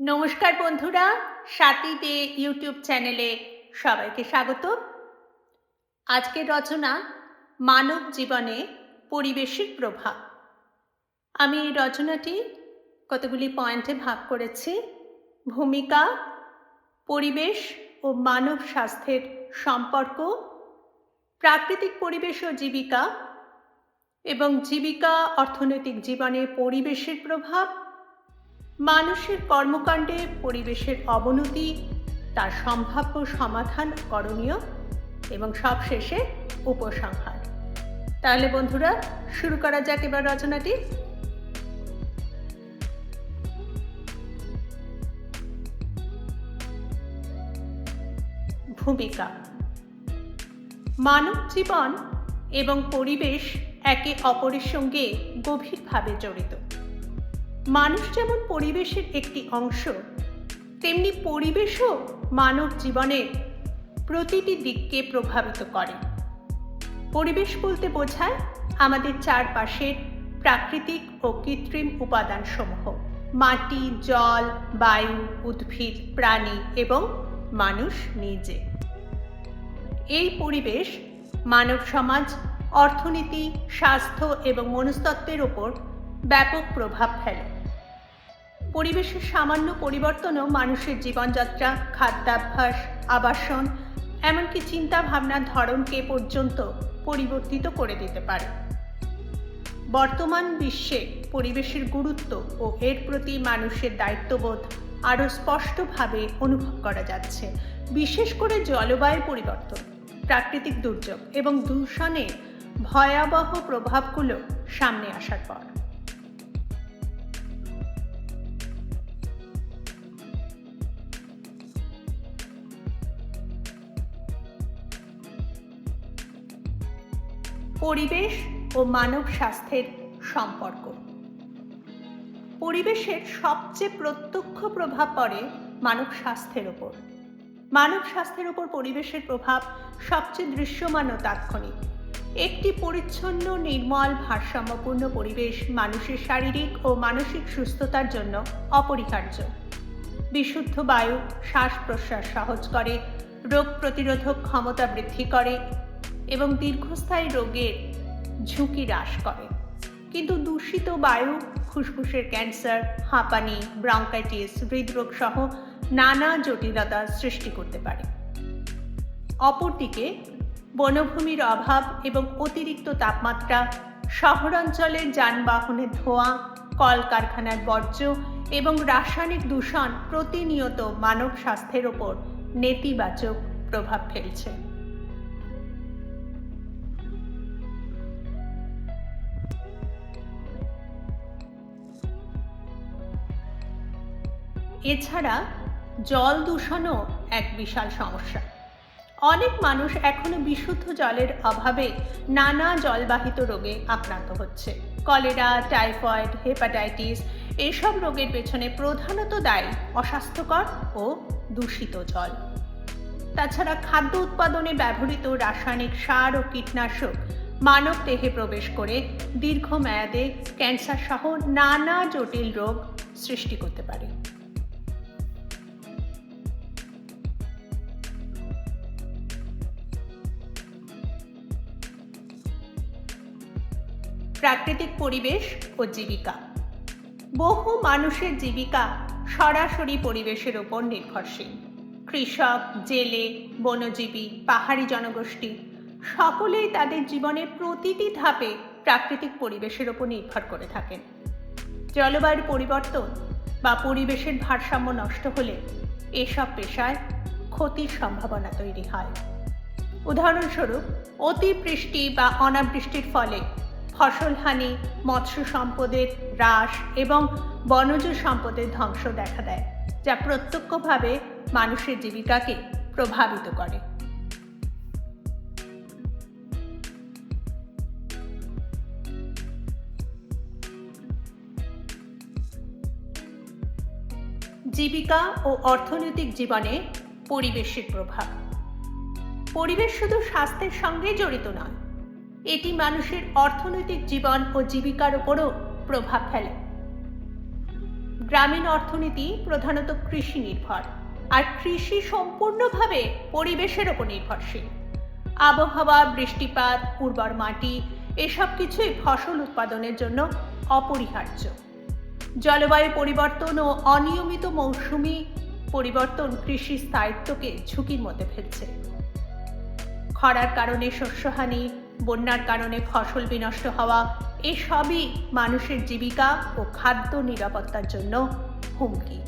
নমস্কার বন্ধুরা সাথীতে ইউটিউব চ্যানেলে সবাইকে স্বাগত। আজকের রচনা, মানব জীবনে পরিবেশের প্রভাব। আমি এই রচনাটি কতগুলি পয়েন্টে ভাগ করেছি, ভূমিকা, পরিবেশ ও মানব স্বাস্থ্যের সম্পর্ক, প্রাকৃতিক পরিবেশ ও জীবিকা এবং জীবিকা অর্থনৈতিক জীবনে পরিবেশের প্রভাব মানুষের কর্মকাণ্ডে পরিবেশের অবনতি, তার সম্ভাব্য সমাধান করণীয় এবং সবশেষে উপসংহার। তাহলে বন্ধুরা, শুরু করা যাক এবার রচনাটি। ভূমিকা। মানব জীবন এবং পরিবেশ একে অপরের সঙ্গে গভীরভাবে জড়িত। মানুষ যেমন পরিবেশের একটি অংশ, তেমনি পরিবেশও মানব জীবনের প্রতিটি দিককে প্রভাবিত করে। পরিবেশ বলতে বোঝায় আমাদের চারপাশের প্রাকৃতিক ও কৃত্রিম উপাদানসমূহ। মাটি, জল, বায়ু, উদ্ভিদ, প্রাণী এবং মানুষ নিজে। এই পরিবেশ মানব সমাজ, অর্থনীতি, স্বাস্থ্য এবং মনস্তত্ত্বের ওপর ব্যাপক প্রভাব ফেলে। পরিবেশের সামান্য পরিবর্তনও মানুষের জীবনযাত্রা, খাদ্যাভ্যাস, আবাসন, এমনকি চিন্তা ভাবনার ধরনকে পর্যন্ত পরিবর্তিত করে দিতে পারে। বর্তমান বিশ্বে পরিবেশের গুরুত্ব ও এর প্রতি মানুষের দায়িত্ববোধ আরও স্পষ্টভাবে অনুভব করা যাচ্ছে, বিশেষ করে জলবায়ু পরিবর্তন, প্রাকৃতিক দুর্যোগ এবং দূষণের ভয়াবহ প্রভাবগুলো সামনে আসার পর। পরিবেশ ও মানব স্বাস্থ্যের সম্পর্ক। পরিবেশের সবচেয়ে প্রত্যক্ষ প্রভাব পড়ে মানব স্বাস্থ্যের ওপর। মানব স্বাস্থ্যের ওপর পরিবেশের প্রভাব সবচেয়ে দৃশ্যমান ও তাৎক্ষণিক। একটি পরিচ্ছন্ন, নির্মল, ভারসাম্যপূর্ণ পরিবেশ মানুষের শারীরিক ও মানসিক সুস্থতার জন্য অপরিহার্য। বিশুদ্ধ বায়ু, শ্বাস প্রশ্বাস সহজ করে, রোগ প্রতিরোধক ক্ষমতা বৃদ্ধি করে এবং দীর্ঘস্থায়ী রোগের ঝুঁকি হ্রাস করে। কিন্তু দূষিত বায়ু, ফুসফুসের ক্যান্সার, হাঁপানি, ব্রঙ্কাইটিস হৃদরোগ সহ নানা জটিলতা সৃষ্টি করতে পারে। অপরদিকে, বনভূমির অভাব এবং অতিরিক্ত তাপমাত্রা, শহরাঞ্চলের যানবাহনের ধোঁয়া, কলকারখানার বর্জ্য এবং রাসায়নিক দূষণ প্রতিনিয়ত মানব স্বাস্থ্যের ওপর নেতিবাচক প্রভাব ফেলছে। এছাড়া জল দূষণও এক বিশাল সমস্যা। অনেক মানুষ এখনও বিশুদ্ধ জলের অভাবে নানা জলবাহিত রোগে আক্রান্ত হচ্ছে। কলেরা, টাইফয়েড, হেপাটাইটিস এসব রোগের পেছনে প্রধানত দায়ী অস্বাস্থ্যকর ও দূষিত জল। তাছাড়া খাদ্য উৎপাদনে ব্যবহৃত রাসায়নিক সার ও কীটনাশক মানব দেহে প্রবেশ করে দীর্ঘমেয়াদে ক্যান্সার সহ নানা জটিল রোগ সৃষ্টি করতে পারে। প্রাকৃতিক পরিবেশ ও জীবিকা। বহু মানুষের জীবিকা সরাসরি পরিবেশের ওপর নির্ভরশীল। কৃষক, জেলে, বনজীবী, পাহাড়ি জনগোষ্ঠী, সকলেই তাদের জীবনের প্রতিটি ধাপে প্রাকৃতিক পরিবেশের ওপর নির্ভর করে থাকেন। জলবায়ুর পরিবর্তন বা পরিবেশের ভারসাম্য নষ্ট হলে এসব পেশায় ক্ষতির সম্ভাবনা তৈরি হয়। উদাহরণস্বরূপ, অতিবৃষ্টি বা অনাবৃষ্টির ফলে ফসলহানি মৎস্য সম্পদের হ্রাস এবং বনজ সম্পদের ধ্বংস দেখা দেয়, যা প্রত্যক্ষভাবে মানুষের জীবিকাকে প্রভাবিত করে। জীবিকা ও অর্থনৈতিক জীবনে পরিবেশের প্রভাব। পরিবেশ শুধু স্বাস্থ্যের সঙ্গে জড়িত নয় এটি মানুষের অর্থনৈতিক জীবন ও জীবিকার উপরও প্রভাব ফেলে। গ্রামীণ অর্থনীতি প্রধানত কৃষি নির্ভর, আর কৃষি সম্পূর্ণভাবে পরিবেশের ওপর নির্ভরশীল। আবহাওয়া, বৃষ্টিপাত, উর্বর মাটি, এসব কিছুই ফসল উৎপাদনের জন্য অপরিহার্য। জলবায়ু পরিবর্তন ও অনিয়মিত মৌসুমি পরিবর্তন কৃষি স্থায়িত্বকে ঝুঁকির মধ্যে ফেলছে। খরার কারণে শস্যহানি বন্যার কারণে ফসল বিনষ্ট হওয়া, এসবই মানুষের জীবিকা ও খাদ্য নিরাপত্তার জন্য হুমকি।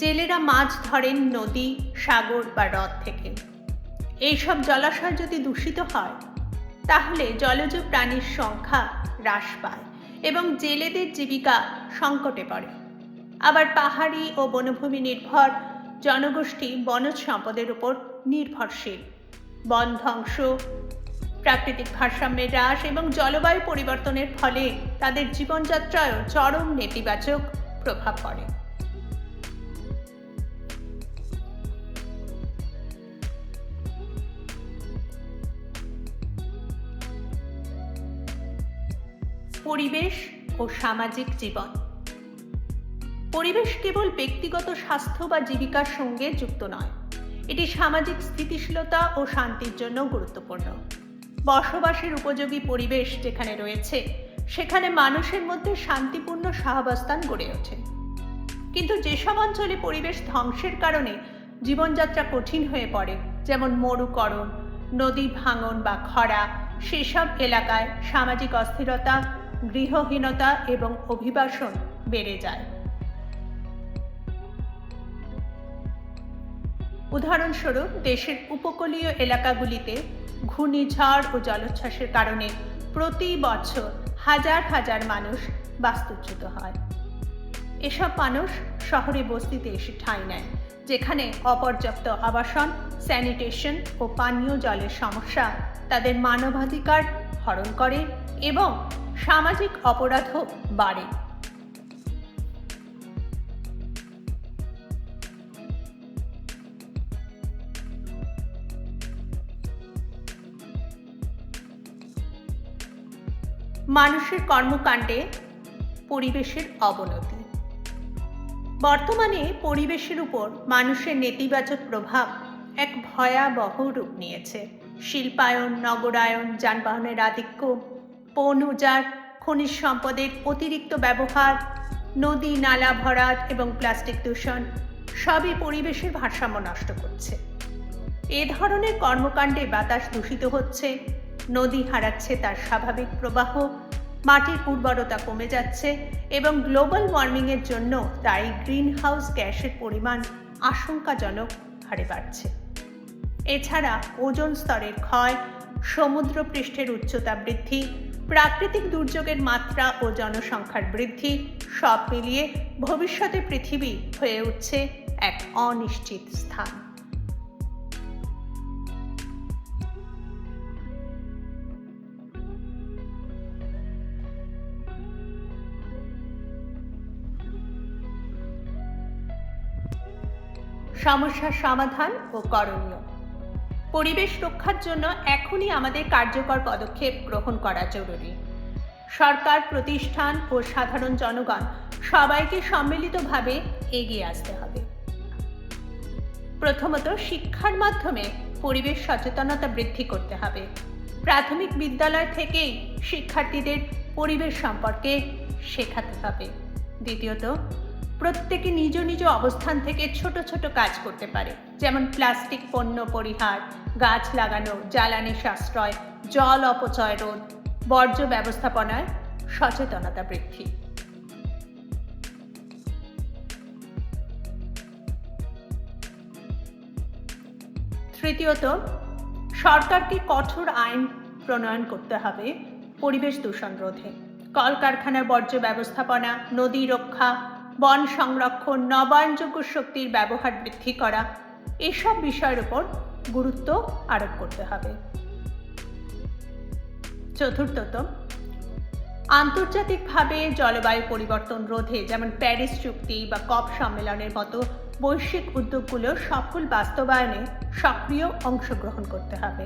জেলেরা মাছ ধরেন নদী, সাগর বা হ্রদ থেকে। এইসব জলাশয় যদি দূষিত হয়, তাহলে জলজ প্রাণীর সংখ্যা হ্রাস পায়। এবং জেলেদের জীবিকা সংকটে পড়ে। আবার পাহাড়ি ও বনভূমি নির্ভর, জনগোষ্ঠী বনজ সম্পদের উপর নির্ভরশীল। বন ধ্বংস, প্রাকৃতিক ভারসাম্যের হ্রাস এবং জলবায়ু পরিবর্তনের ফলে তাদের জীবনযাত্রায়ও চরম নেতিবাচক প্রভাব পড়ে। পরিবেশ ও সামাজিক জীবন। পরিবেশ কেবল ব্যক্তিগত স্বাস্থ্য বা জীবিকার সঙ্গে যুক্ত নয়, এটি সামাজিক স্থিতিশীলতা ও শান্তির জন্য গুরুত্বপূর্ণ। বসবাসের উপযোগী পরিবেশ যেখানে রয়েছে, সেখানে মানুষের মধ্যে শান্তিপূর্ণ সহাবস্থান গড়ে ওঠে। কিন্তু যেসব অঞ্চলে পরিবেশ ধ্বংসের কারণে জীবনযাত্রা কঠিন হয়ে পড়ে, যেমন মরুকরণ, নদী ভাঙন বা খরা, সেসব এলাকায় সামাজিক অস্থিরতা গৃহহীনতা এবং অভিবাসন বেড়ে যায়। উদাহরণস্বরূপ, দেশের উপকূলীয় এলাকাগুলিতে ঘূর্ণিঝড় ও জলোচ্ছ্বাসের কারণে প্রতি বছর হাজার হাজার মানুষ বাস্তুচ্যুত হয়। এসব মানুষ শহরে বস্তিতে এসে ঠাঁই নেয়, যেখানে অপর্যাপ্ত আবাসন, স্যানিটেশন ও পানীয় জলের সমস্যা তাদের মানবাধিকার হরণ করে এবং সামাজিক অপরাধও বাড়ে। মানুষের কর্মকাণ্ডে পরিবেশের অবনতি। বর্তমানে পরিবেশের উপর মানুষের নেতিবাচক প্রভাব এক ভয়াবহ রূপ নিয়েছে। শিল্পায়ন, নগরায়ন, যানবাহনের আধিক্য বন উজাড় খনিজ সম্পদের অতিরিক্ত ব্যবহার, নদী, নালা ভরাট এবং প্লাস্টিক দূষণ, সবই পরিবেশের ভারসাম্য নষ্ট করছে। এ ধরনের কর্মকাণ্ডে বাতাস দূষিত হচ্ছে, নদী হারাচ্ছে তার স্বাভাবিক প্রবাহ, মাটির উর্বরতা কমে যাচ্ছে এবং গ্লোবাল ওয়ার্মিংয়ের জন্য তাই গ্রিন হাউস গ্যাসের পরিমাণ আশঙ্কাজনক হারে বাড়ছে। এছাড়া ওজন স্তরের ক্ষয় সমুদ্র পৃষ্ঠের উচ্চতা বৃদ্ধি প্রাকৃতিক দুর্যোগের মাত্রা ও জনসংখ্যার বৃদ্ধি সব মিলিয়ে ভবিষ্যতে পৃথিবী হয়ে উঠছে এক অনিশ্চিত স্থান। সমস্যার সমাধান ও করণীয়। পরিবেশ রক্ষার জন্য এখনই আমাদের কার্যকর পদক্ষেপ গ্রহণ করা জরুরি। সরকার, প্রতিষ্ঠান ও সাধারণ জনগণ সবাইকে সম্মিলিতভাবে এগিয়ে আসতে হবে। প্রথমত, শিক্ষার মাধ্যমে পরিবেশ সচেতনতা বৃদ্ধি করতে হবে। প্রাথমিক বিদ্যালয় থেকেই শিক্ষার্থীদের পরিবেশ সম্পর্কে শেখাতে হবে। দ্বিতীয়ত প্রত্যেকে নিজ নিজ অবস্থান থেকে ছোট ছোট কাজ করতে পারে। যেমন প্লাস্টিক পণ্য পরিহার, গাছ লাগানো, জ্বালানি সাশ্রয়, জল অপচয় রোধ, বর্জ্য ব্যবস্থাপনায় সচেতনতা বৃদ্ধি। তৃতীয়ত, সরকারকে কঠোর আইন প্রণয়ন করতে হবে পরিবেশ দূষণ রোধে। কলকারখানার বর্জ্য ব্যবস্থাপনা, নদী রক্ষা বন সংরক্ষণ, নবায়নযোগ্য শক্তির ব্যবহার বৃদ্ধি করা, এসব বিষয়ের উপর গুরুত্ব আরোপ করতে হবে। চতুর্থত, আন্তর্জাতিকভাবে জলবায়ু পরিবর্তন রোধে যেমন প্যারিস চুক্তি বা কপ সম্মেলনের মতো বৈশ্বিক উদ্যোগগুলোর সফল বাস্তবায়নে সক্রিয় অংশগ্রহণ করতে হবে।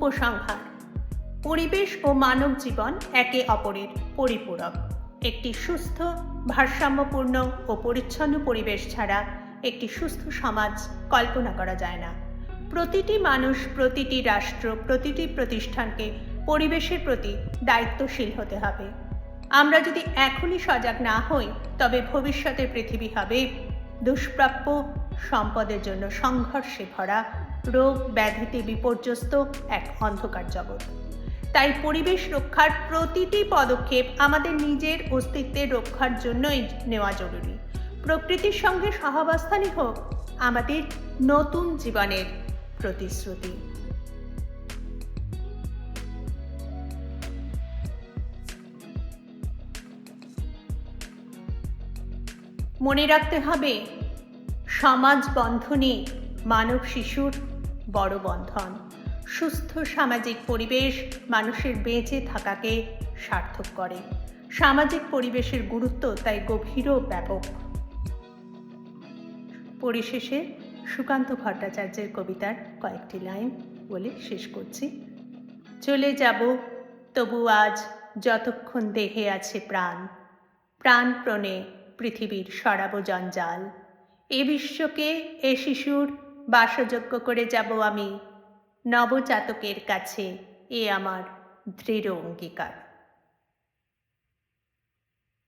উপসংহার। পরিবেশ ও মানব জীবন একে অপরের পরিপূরক। একটি সুস্থ, ভারসাম্যপূর্ণ ও পরিচ্ছন্ন পরিবেশ ছাড়া একটি সুস্থ সমাজ কল্পনা করা যায় না। প্রতিটি মানুষ, প্রতিটি রাষ্ট্র, প্রতিটি প্রতিষ্ঠানকে পরিবেশের প্রতি দায়িত্বশীল হতে হবে। আমরা যদি এখনই সজাগ না হই, তবে ভবিষ্যতের পৃথিবী হবে দুষ্প্রাপ্য, সম্পদের জন্য সংঘর্ষে ভরা রোগ ব্যাধিতে বিপর্যস্ত এক অন্ধকার জগৎ। তাই পরিবেশ রক্ষার প্রতিটি পদক্ষেপ আমাদের নিজের অস্তিত্বের রক্ষার জন্যই নেওয়া জরুরি। প্রকৃতির সঙ্গে সহাবস্থানই হোক আমাদের নতুন জীবনের প্রতিশ্রুতি। মনে রাখতে হবে, সমাজ বন্ধনই মানব শিশুর বড় বন্ধন। সুস্থ সামাজিক পরিবেশ মানুষের বেঁচে থাকাকে সার্থক করে। সামাজিক পরিবেশের গুরুত্ব তাই গভীর ও ব্যাপক। পরিশেষে সুকান্ত ভট্টাচার্যের কবিতার কয়েকটি লাইন বলে শেষ করছি। চলে যাব, তবু আজ যতক্ষণ দেহে আছে প্রাণ। প্রাণপ্রণে পৃথিবীর সরাব জঞ্জাল। এ বিশ্বকে, এ শিশুর বাসযোগ্য করে যাব আমি। নবজাতকের কাছে এ আমার দৃঢ় অঙ্গীকার।